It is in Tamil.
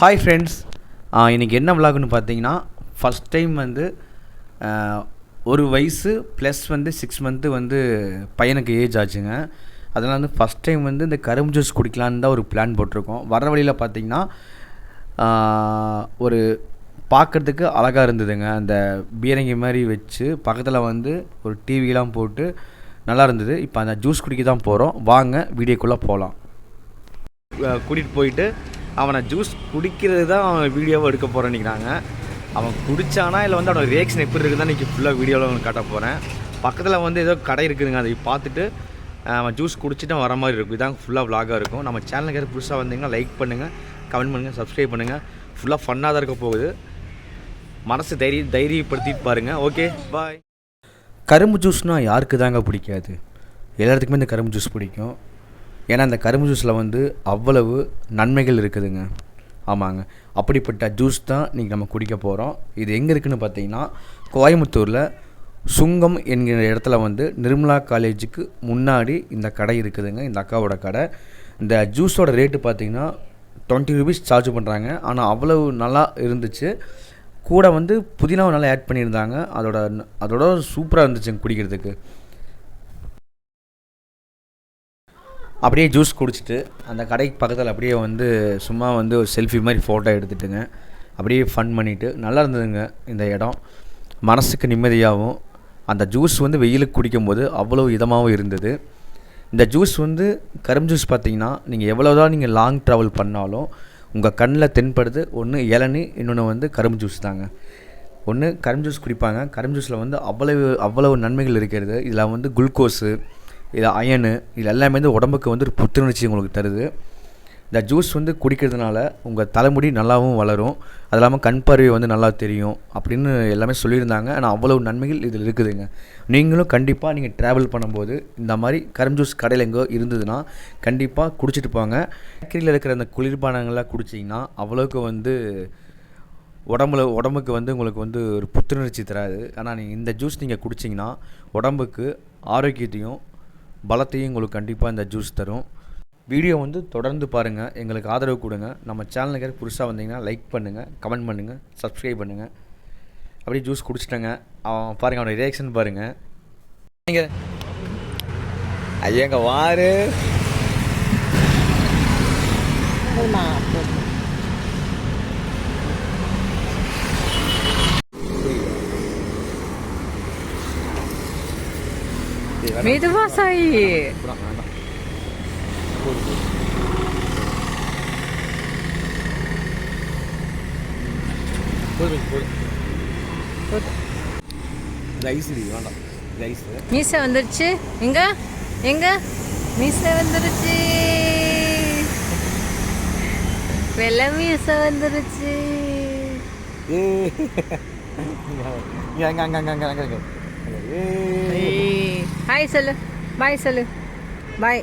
ஹாய் ஃப்ரெண்ட்ஸ் இன்றைக்கி என்ன விலாகுன்னு பார்த்தீங்கன்னா ஃபஸ்ட் டைம் வந்து ஒரு வயசு ப்ளஸ் வந்து சிக்ஸ் மந்த்து வந்து பையனுக்கு ஏஜ் ஆச்சுங்க. அதனால் வந்து ஃபஸ்ட் டைம் வந்து இந்த கரும்பு ஜூஸ் குடிக்கலான்னு தான் ஒரு பிளான் போட்டிருக்கோம். வர வழியில் பார்த்தீங்கன்னா ஒரு பார்க்குறதுக்கு அழகாக இருந்ததுங்க. அந்த பீரங்கி மாதிரி வச்சு பக்கத்தில் வந்து ஒரு டிவிலாம் போட்டு நல்லா இருந்தது. இப்போ அந்த ஜூஸ் குடிக்க தான் போகிறோம் வாங்க வீடியோக்குள்ளே போகலாம் கூட்டிகிட்டு போயிட்டு அவனை ஜூஸ் குடிக்கிறது தான் அவன் வீடியோவை எடுக்க போகிறேன் நினைக்கிறாங்க. அவன் குடித்தானா இல்லை வந்து அவனோட ரியாக்ஷன் எப்படி இருக்குது தான் இன்றைக்கி ஃபுல்லாக வீடியோவில் அவனுக்கு காட்ட போகிறேன் பக்கத்தில் வந்து ஏதோ கடை இருக்குதுங்க அதை பார்த்துட்டு அவன் ஜூஸ் குடிச்சிட்டு வர மாதிரி இருக்கும். இதான் ஃபுல்லாக விலாகாக இருக்கும். நம்ம சேனலுக்கு யாரும் புதுசாக வந்தீங்கன்னா லைக் பண்ணுங்கள் கமெண்ட் பண்ணுங்கள் சப்ஸ்கிரைப் பண்ணுங்கள் ஃபுல்லாக ஃபன்னாக தான் இருக்க போகுது. மனசு தைரிய தைரியப்படுத்திட்டு பாருங்கள் ஓகே பாய் கரும்பு ஜூஸ்னால் யாருக்கு தாங்க பிடிக்காது? எல்லாத்துக்குமே இந்த கரும்பு ஜூஸ் பிடிக்கும். ஏன்னா அந்த கரும்பு ஜூஸில் வந்து அவ்வளவு நன்மைகள் இருக்குதுங்க. ஆமாங்க. அப்படிப்பட்ட ஜூஸ் தான் இன்றைக்கி நம்ம குடிக்க போகிறோம் இது எங்கே இருக்குதுன்னு பார்த்தீங்கன்னா கோயம்புத்தூரில் சுங்கம் என்கிற இடத்துல வந்து நிர்மலா காலேஜுக்கு முன்னாடி இந்த கடை இருக்குதுங்க. இந்த அக்காவோட கடை. இந்த ஜூஸோட ரேட்டு பார்த்தீங்கன்னா டுவெண்ட்டி ருபீஸ் சார்ஜ் பண்ணுறாங்க ஆனால் அவ்வளவு நல்லா இருந்துச்சு. கூட வந்து புதினாவை நல்லா ஆட் பண்ணியிருந்தாங்க. அதோட அதோட சூப்பராக இருந்துச்சுங்க குடிக்கிறதுக்கு. அப்படியே ஜூஸ் குடிச்சிட்டு அந்த கடைக்கு பக்கத்தில் அப்படியே வந்து சும்மா வந்து ஒரு செல்ஃபி மாதிரி ஃபோட்டோ எடுத்துட்டுங்க. அப்படியே ஃபன் பண்ணிவிட்டு நல்லா இருந்ததுங்க இந்த இடம். மனசுக்கு நிம்மதியாகவும் அந்த ஜூஸ் வந்து வெயிலுக்கு குடிக்கும்போது அவ்வளோ இதமாகவும் இருந்தது. இந்த ஜூஸ் வந்து கரும்பு ஜூஸ் பார்த்தீங்கன்னா நீங்கள் எவ்வளோ தான் நீங்கள் லாங் ட்ராவல் பண்ணாலும் உங்கள் கண்ணில் தென்படுது. ஒன்று இளநீ இன்னொன்று வந்து கரும்பு ஜூஸ் தாங்க. ஒன்று கரும்பு ஜூஸ் குடிப்பாங்க. கரும்பு ஜூஸில் வந்து அவ்வளவு அவ்வளவு நன்மைகள் இருக்கிறது. இதில் வந்து குளுக்கோஸு இது அயனு இது எல்லாமே வந்து உடம்புக்கு வந்து ஒரு புத்துணர்ச்சி உங்களுக்கு தருது. இந்த ஜூஸ் வந்து குடிக்கிறதுனால உங்கள் தலைமுடி நல்லாவும் வளரும். அது இல்லாமல் கண் பார்வை வந்து நல்லா தெரியும் அப்படின்னு எல்லாமே சொல்லியிருந்தாங்க. ஆனால் அவ்வளவு நன்மைகள் இதில் இருக்குதுங்க. நீங்களும் கண்டிப்பாக நீங்கள் ட்ராவல் பண்ணும்போது இந்த மாதிரி கரும்பு ஜூஸ் கடையில் எங்கோ இருந்ததுன்னா கண்டிப்பாக குடிச்சிட்டு போங்க. பேக்கரியில் இருக்கிற அந்த குளிர்பானங்கள்லாம் குடிச்சிங்கன்னா அவ்வளோக்கு வந்து உடம்புல உடம்புக்கு வந்து உங்களுக்கு வந்து ஒரு புத்துணர்ச்சி தராது. ஆனால் நீங்கள் இந்த ஜூஸ் நீங்கள் குடிச்சிங்கன்னா உடம்புக்கு ஆரோக்கியத்தையும் பலத்தையும் உங்களுக்கு கண்டிப்பாக இந்த ஜூஸ் தரும். வீடியோ வந்து தொடர்ந்து பாருங்கள் எங்களுக்கு ஆதரவு கொடுங்க. நம்ம சேனலுக்கு புதுசாக வந்தீங்கன்னா லைக் பண்ணுங்கள் கமெண்ட் பண்ணுங்கள் சப்ஸ்கிரைப் பண்ணுங்கள் அப்படியே ஜூஸ் குடிச்சிட்டேங்க. அவன் பாருங்கள் அவனோட ரியாக்ஷன் பாருங்கள் நீங்கள் ஐயங்க வாரு. மெதுவா சாய் வேண்டாம் மீச வந்துருச்சு எங்க எங்க மீச வந்துருச்சு வெள்ள மீச வந்துருச்சு ஏ அங்க அங்க அங்க அங்க அங்க ஏ ஹாய் சொல்லு பாய் சொல்லு பாய்